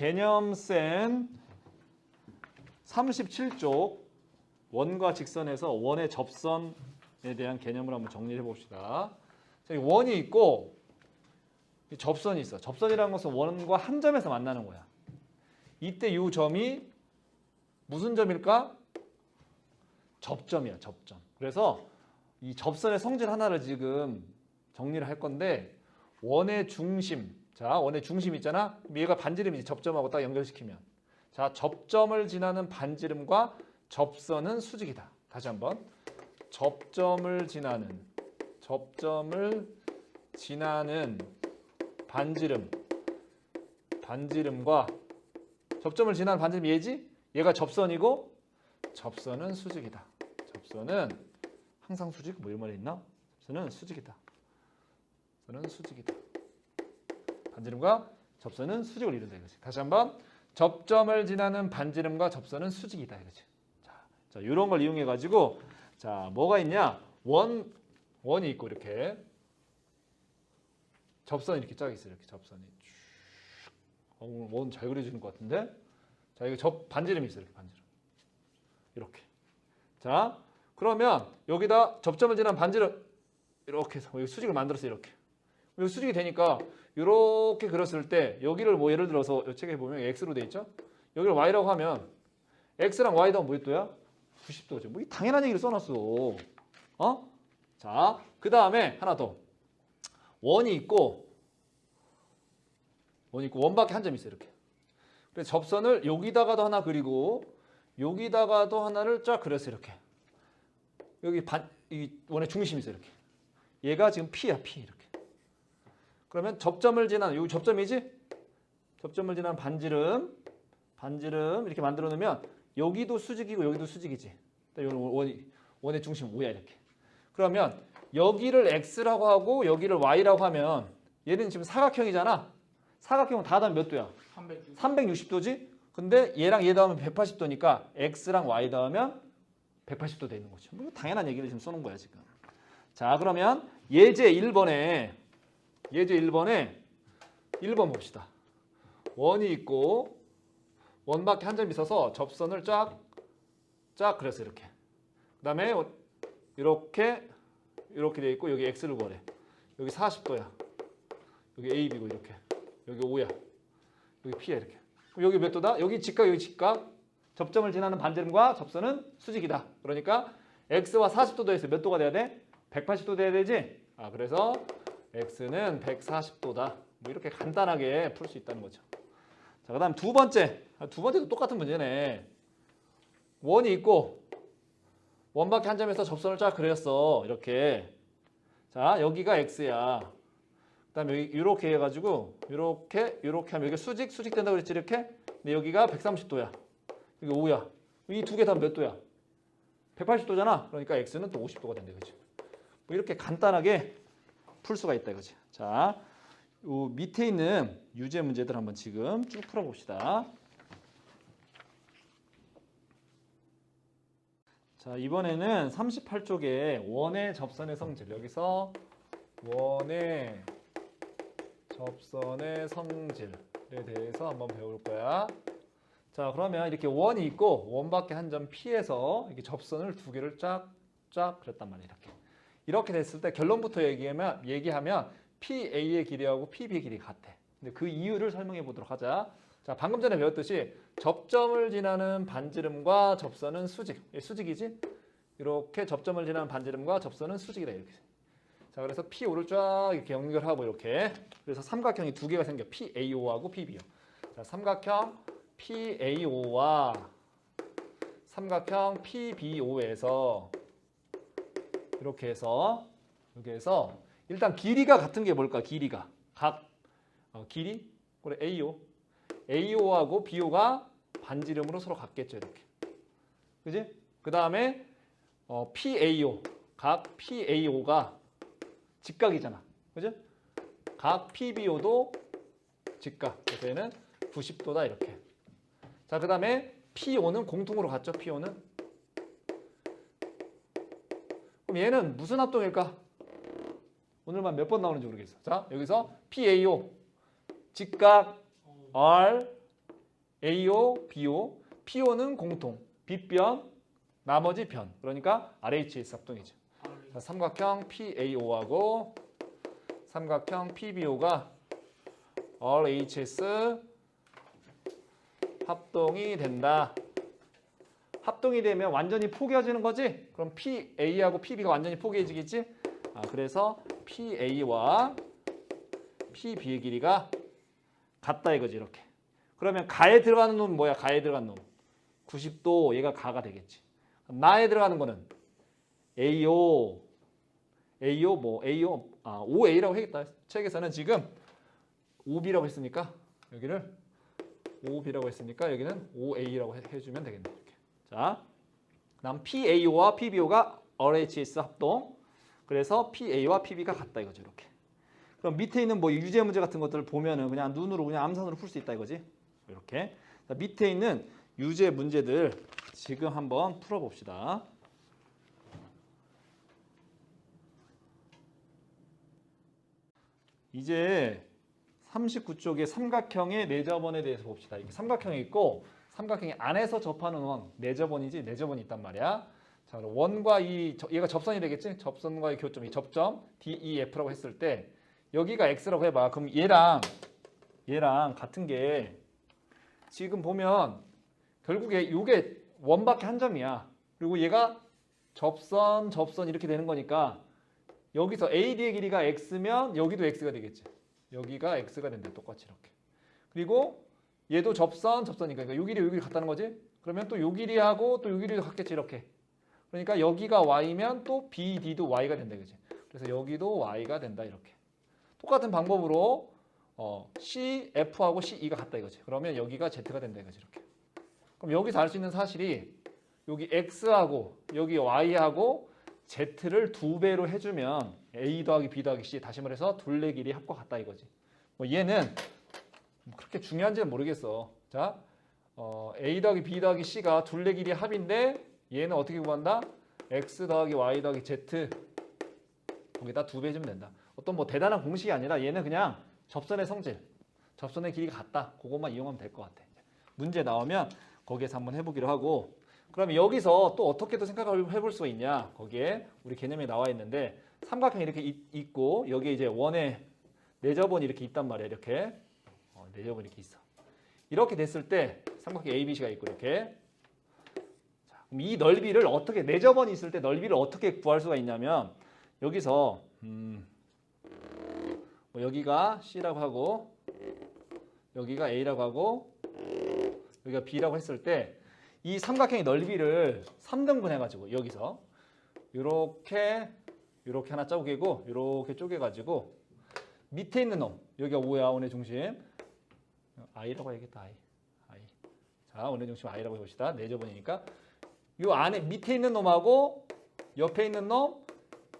개념 센 37쪽 원과 직선에서 원의 접선에 대한 개념을 한번 정리해 봅시다. 원이 있고 이 접선이 있어. 접선이라는 것은 원과 한 점에서 만나는 거야. 이때 이 점이 무슨 점일까? 접점이야, 접점. 그래서 이 접선의 성질 하나를 지금 정리를 할 건데 원의 중심. 자, 원의 중심 있잖아. 얘가 반지름이지. 접점하고 딱 연결시키면. 자, 접점을 지나는 반지름과 접선은 수직이다. 다시 한번. 접점을 지나는 접점을 지나는 반지름 반지름과 접점을 지나는 반지름 얘지? 얘가 접선이고 접선은 수직이다. 접선은 항상 수직 뭐 이런 말이 있나? 접선은 수직이다. 접선은 수직이다. 반지름과 접선은 수직을 이룬다 이거지. 다시 한번 접점을 지나는 반지름과 접선은 수직이다 이거지. 자, 자 이런 걸 이용해 가지고 자 뭐가 있냐? 원 원이 있고 이렇게 접선이 이렇게 쫙 있어 요 이렇게 접선이 쭉. 어, 오늘 원 잘 그려주는 것 같은데. 자 이거 접 반지름이 있어 요 이렇게 반지름. 이렇게. 자 그러면 여기다 접점을 지난 반지름 이렇게 해서 여기 수직을 만들었어 요 이렇게. 수직이 되니까 이렇게 그렸을 때 여기를 뭐 예를 들어서 이 책에 보면 x로 돼 있죠. 여기를 y라고 하면 x랑 y 더하면 뭐였도야? 90도죠. 뭐 이 당연한 얘기를 써놨어. 어? 자, 그 다음에 하나 더. 원이 있고 원이 있고 원밖에 한 점 있어요. 이렇게. 그래서 접선을 여기다가도 하나 그리고 여기다가도 하나를 쫙 그렸어요. 이렇게. 여기 반, 이 원의 중심이 있어요. 이렇게. 얘가 지금 P야, P 이렇게. 그러면 접점을 지난 여기 접점이지? 접점을 지난 반지름, 반지름 이렇게 만들어 놓으면 여기도 수직이고 여기도 수직이지. 원이 원의 중심 O야 이렇게. 그러면 여기를 x라고 하고 여기를 y라고 하면 얘는 지금 사각형이잖아. 사각형은 다 하면 몇 도야? 360. 360도지? 근데 얘랑 얘 더하면 180도니까 x랑 y 더하면 180도 되는 거죠. 뭐 당연한 얘기를 지금 써놓은 거야 지금. 자 그러면 예제 1번에 예제 1번에 1번 봅시다. 원이 있고 원밖에 한 점 있어서 접선을 쫙 쫙 그렸어 이렇게. 그 다음에 이렇게 이렇게 돼 있고 여기 x를 구하래. 여기 40도야. 여기 a, b고 이렇게. 여기 5야. 여기 p야 이렇게. 그럼 여기 몇 도다? 여기 직각 여기 직각. 접점을 지나는 반지름과 접선은 수직이다. 그러니까 x와 40도 더해서 몇 도가 돼야 돼? 180도 돼야 되지? 아 그래서 x는 140도다. 뭐 이렇게 간단하게 풀 수 있다는 거죠. 자 그다음 두 번째. 아, 두 번째도 똑같은 문제네. 원이 있고 원밖에 한 점에서 접선을 쫙 그렸어. 이렇게. 자, 여기가 x야. 그다음에 여기 이렇게 해 가지고 이렇게 이렇게 하면 여기 수직 수직 된다고 그랬지 이렇게. 근데 여기가 130도야. 여기 5야. 이 두 개 다 몇 도야? 180도잖아. 그러니까 x는 또 50도가 된다 그지. 뭐 이렇게 간단하게 풀 수가 있다 그지. 자, 요 밑에 있는 유제 문제들 한번 지금 쭉 풀어봅시다. 자 이번에는 38쪽에 원의 접선의 성질 여기서 원의 접선의 성질에 대해서 한번 배울 거야. 자 그러면 이렇게 원이 있고 원 밖에 한 점 피해서 이렇게 접선을 두 개를 쫙쫙 그렸단 말이야 이렇게. 이렇게 됐을 때 결론부터 얘기하면 얘기하면 PA의 길이하고 PB의 길이 같아. 근데 그 이유를 설명해 보도록 하자. 자 방금 전에 배웠듯이 접점을 지나는 반지름과 접선은 수직. 얘 수직이지? 이렇게 접점을 지나는 반지름과 접선은 수직이다 이렇게. 자 그래서 P5를 쫙 이렇게 연결하고 이렇게. 그래서 삼각형이 두 개가 생겨. PAO하고 PB요. 자 삼각형 PAO와 삼각형 PBO에서 이렇게 해서 해서 일단 길이가 같은 게 뭘까? 길이가. 각 어, 길이? 그래 AO AO하고 BO가 반지름으로 서로 같겠죠 이렇게. 그지? 그 다음에 어, PAO 각 PAO가 직각이잖아. 그지? 각 PBO도 직각. 그래서 얘는 90도다 이렇게. 자 그 다음에 PO는 공통으로 같죠 PO는 그럼 얘는 무슨 합동일까? 오늘만 몇 번 나오는지 모르겠어 자 여기서 PAO 직각 R AO, BO, PO는 공통, 빗변, 나머지 변. 그러니까 RHS 합동이죠. 자, 삼각형 PAO하고 삼각형 PBO가 RHS 합동이 된다. 합동이 되면 완전히 포개어지는 거지? 그럼 PA하고 PB가 완전히 포개해지겠지? 아, 그래서 PA와 PB의 길이가 같다 이거지 이렇게. 그러면 가에 들어가는 놈은 뭐야? 가에 들어가는 놈. 90도 얘가 가가 되겠지. 나에 들어가는 거는 AO AO 뭐 AO 아 5A라고 해야겠다. 책에서는 지금 5B라고 했으니까 여기를 5B라고 했으니까 여기는 5A라고 해, 해주면 되겠네. 자, 그다음 PAO와 PBO가 RHS 합동. 그래서 PA와 PB가 같다 이거죠. 이렇게. 그럼 밑에 있는 뭐 유제 문제 같은 것들을 보면은 그냥 눈으로 그냥 암산으로 풀 수 있다 이거지. 이렇게. 자, 밑에 있는 유제 문제들 지금 한번 풀어 봅시다. 이제 39쪽의 삼각형의 내접원에 대해서 봅시다. 이게 삼각형이 있고 삼각형이 안에서 접하는 원 내접원이지 내접원이 있단 말이야. 자, 그럼 원과 이 저- 얘가 접선이 되겠지? 접선과의 교점, 이 접점 DEF라고 했을 때 여기가 X라고 해봐. 그럼 얘랑 얘랑 같은 게 지금 보면 결국에 이게 원밖에 한 점이야. 그리고 얘가 접선, 접선 이렇게 되는 거니까 여기서 AD의 길이가 X면 여기도 X가 되겠지. 여기가 X가 된다. 똑같이 이렇게. 그리고 얘도 접선, 접선이니까 그러니까 요 길이 요 길이 같다는 거지. 그러면 또 요 길이하고 또 요 길이도 같겠지 이렇게. 그러니까 여기가 Y면 또 BD도 Y가 된다 그지. 그래서 여기도 Y가 된다 이렇게. 똑같은 방법으로 어, CF하고 CE가 같다 이거지. 그러면 여기가 Z가 된다 이거지 이렇게. 그럼 여기서 알 수 있는 사실이 여기 X하고 여기 Y하고 Z를 두 배로 해주면 A 더하기 B 더하기 C 다시 말해서 둘레 길이 합과 같다 이거지. 뭐 얘는 뭐 그렇게 중요한지는 모르겠어. 자, 어, A 더하기 B 더하기 C가 둘레 길이 합인데 얘는 어떻게 구한다? X 더하기 Y 더하기 Z 거기다 두배 해주면 된다. 어떤 뭐 대단한 공식이 아니라 얘는 그냥 접선의 성질, 접선의 길이가 같다. 그것만 이용하면 될 것 같아. 문제 나오면 거기에서 한번 해보기로 하고 그러면 여기서 또 어떻게 또 생각을 해볼 수가 있냐? 거기에 우리 개념에 나와 있는데 삼각형이 이렇게 있- 있고 여기에 이제 원의 내접원이 이렇게 있단 말이야. 이렇게 어, 내접원이 이렇게 있어. 이렇게 됐을 때 삼각형 ABC가 있고 이렇게 자, 그럼 이 넓이를 어떻게 내접원이 있을 때 넓이를 어떻게 구할 수가 있냐면 여기서 음, 뭐 여기가 C라고 하고 여기가 A라고 하고 여기가 B라고 했을 때 이 삼각형의 넓이를 3등분 해가지고 여기서 이렇게 이렇게 하나 쪼개고 이렇게 쪼개가지고 밑에 있는 놈 여기가 5야 원의 중심 I라고 해야겠다 I I 자 원의 중심 I라고 해봅시다 내접원이니까 이 안에 밑에 있는 놈하고 옆에 있는 놈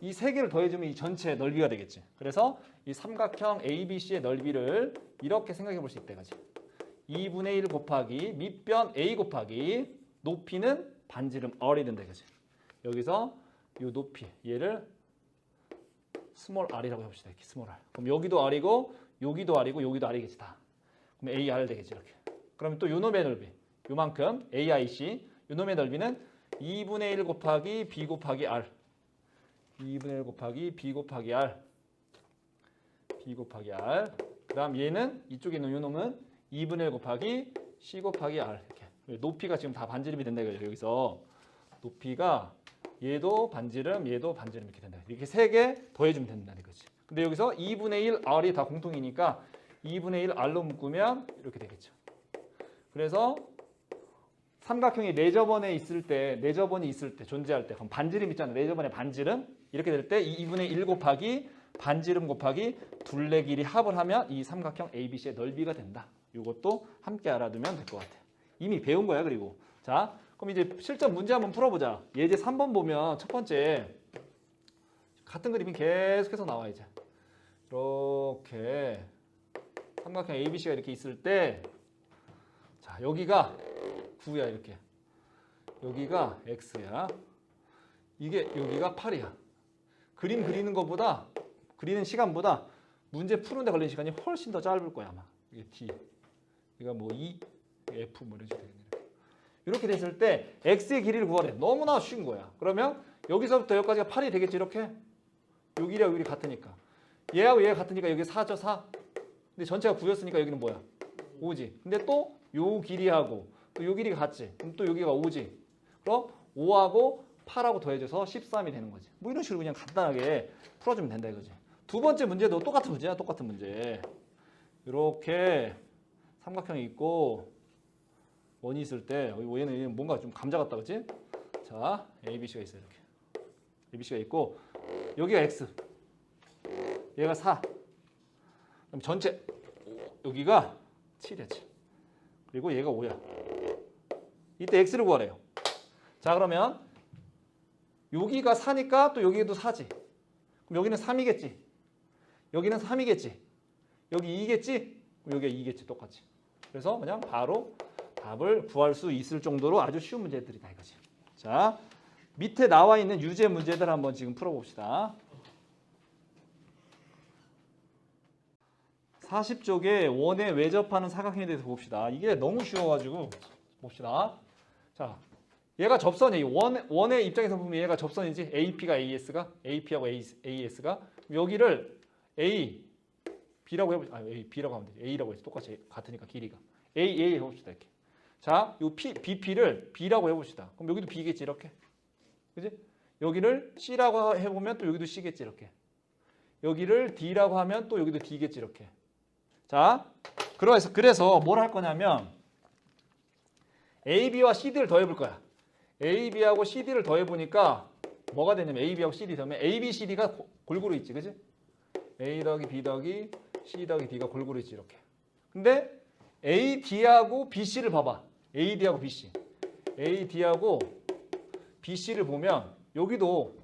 이 세 개를 더해주면 이 전체 넓이가 되겠지. 그래서 이 삼각형 ABC의 넓이를 이렇게 생각해 볼 수 있다 가지. 2분의 1 곱하기 밑변 A 곱하기 높이는 반지름 R이 된다 이거지. 여기서 이 높이 얘를 스몰 r이라고 해봅시다. 이렇게 스몰 r. 그럼 여기도 r이고 여기도 r이고 여기도 r이겠지 다. 그럼 AR 되겠지 이렇게. 그러면 또 요놈의 넓이. 요만큼 AIC 요놈의 넓이는 2분의 1 곱하기 B 곱하기 R. 2분의 1 곱하기 B 곱하기 R. B 곱하기 R. 그 다음 얘는 이쪽에 있는 요 놈은 2분의 1 곱하기 C 곱하기 R. 이렇게. 높이가 지금 다 반지름이 된다 이거죠 여기서. 높이가 얘도 반지름 얘도 반지름 이렇게 된다. 이렇게 세 개 더해주면 된다는 거지. 근데 여기서 2분의 1 R이 다 공통이니까 2분의 1 R로 묶으면 이렇게 되겠죠 그래서 삼각형이 내접원에 있을 때, 내접원이 있을 때, 존재할 때, 그럼 반지름 있잖아요. 내접원의 반지름. 이렇게 될 때 2분의 1 곱하기 반지름 곱하기 둘레 길이 합을 하면 이 삼각형 ABC의 넓이가 된다. 이것도 함께 알아두면 될 것 같아. 이미 배운 거야, 그리고. 자, 그럼 이제 실전 문제 한번 풀어보자. 예제 3번 보면 첫 번째 같은 그림이 계속해서 나와 이제. 이렇게 삼각형 ABC가 이렇게 있을 때 자, 여기가 9야 이렇게. 여기가 x야. 이게 여기가 8이야. 그림 그리는 것보다 그리는 시간보다 문제 푸는데 걸리는 시간이 훨씬 더 짧을 거야 아마. 이게 t. 이가 뭐 2, F 뭐 이렇게 되겠네. 이렇게 됐을 때 x의 길이를 구하래. 너무나 쉬운 거야. 그러면 여기서부터 여기까지가 8이 되겠지 이렇게. 요 길이 같으니까. 얘하고 얘가 같으니까 여기 4죠 4. 근데 전체가 9였으니까 여기는 뭐야? 5지. 근데 또 요 길이하고 또 요 길이가 같지. 그럼 또 여기가 5지. 그럼 5하고 8하고 더해져서 13이 되는 거지. 뭐 이런 식으로 그냥 간단하게 풀어주면 된다 이거지. 두 번째 문제도 똑같은 문제야. 똑같은 문제. 이렇게 삼각형이 있고 원이 있을 때 어, 얘는 뭔가 좀 감자 같다 그치? 자 A, B, C가 있어요 이렇게 A, B, C가 있고 여기가 X 얘가 4 그럼 전체 여기가 7이야 7 그리고 얘가 5야. 이때 X를 구하래요. 자 그러면 여기가 4니까 또 여기도 4지. 그럼 여기는 3이겠지. 여기는 3이겠지. 여기 2겠지? 여기가 2겠지 똑같이. 그래서 그냥 바로 답을 구할 수 있을 정도로 아주 쉬운 문제들이다 이거지. 자, 밑에 나와 있는 유제 문제들 한번 지금 풀어봅시다. 40쪽에 원에 외접하는 사각형에 대해서 봅시다. 이게 너무 쉬워가지고 봅시다. 자, 얘가 접선이 원 원의 입장에서 보면 얘가 접선이지 AP가 AS가 AP하고 AS가 여기를 A B라고 해보자. 아, A B라고 하면 되지. A라고 해서 똑같이 같으니까 길이가 A A 해봅시다 이렇게. 자, 요 P, BP를 B라고 해봅시다. 그럼 여기도 B겠지 이렇게. 그지? 여기를 C라고 해보면 또 여기도 C겠지 이렇게. 여기를 D라고 하면 또 여기도 D겠지 이렇게. 자, 그래서 그래서 뭘 할 거냐면 AB와 CD를 더해 볼 거야. AB하고 CD를 더해 보니까 뭐가 되냐면 AB하고 CD 더하면 AB, CD가 골고루 있지, 그지? A 더하기 B 더하기 C 더하기 D가 골고루 있지 이렇게. 근데 AD하고 BC를 봐봐. AD하고 BC. AD하고 BC를 보면 여기도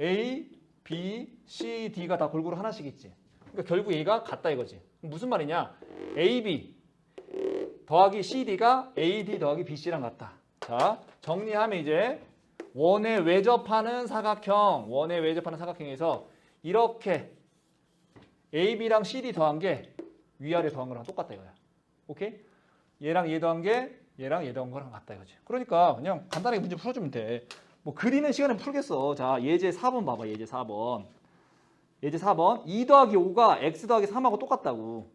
A, B, C, D가 다 골고루 하나씩 있지. 그러니까 결국 얘가 같다 이거지. 무슨 말이냐? AB 더하기 CD가 AD 더하기 BC랑 같다. 자, 정리하면 이제 원에 외접하는 사각형, 원에 외접하는 사각형에서 이렇게 AB랑 CD 더한 게 위아래 더한 거랑 똑같다 이거야. 오케이? 얘랑 얘 더한 게 얘랑 얘 더한 거랑 같다 이거지. 그러니까 그냥 간단하게 문제 풀어주면 돼. 뭐 그리는 시간에 풀겠어. 자, 예제 4번 봐봐. 예제 4번. 예제 4번. 2 더하기 5가 x 더하기 3하고 똑같다고.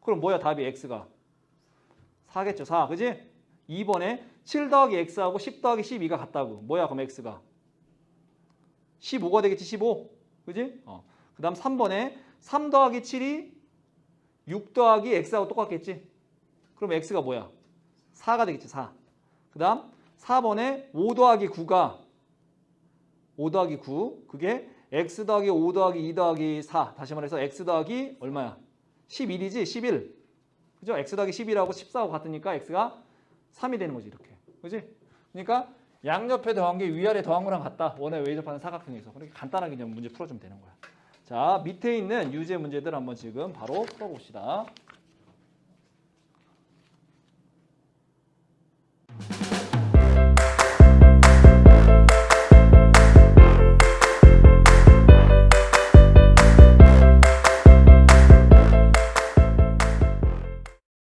그럼 뭐야 답이 x가? 4겠죠. 4. 그지? 2번에 7 더하기 x하고 10 더하기 12가 같다고. 뭐야 그럼 x가? 15가 되겠지. 15. 그지? 어. 그 다음 3번에 3 더하기 7이 6 더하기 x하고 똑같겠지? 그럼 x가 뭐야? 4가 되겠지. 4. 그 다음 4번에 5 더하기 9가 5 더하기 9 그게 x 더하기 5 더하기 2 더하기 4 다시 말해서 x 더하기 얼마야? 11이지? 11 그죠? x 더하기 11하고 14하고 같으니까 x가 3이 되는 거지 이렇게. 그지? 그러니까 양옆에 더한 게 위아래 더한 거랑 같다. 원에 외접하는 사각형에서. 그렇게 간단하게 그냥 문제 풀어주면 되는 거야. 자 밑에 있는 유제 문제들 한번 지금 바로 풀어봅시다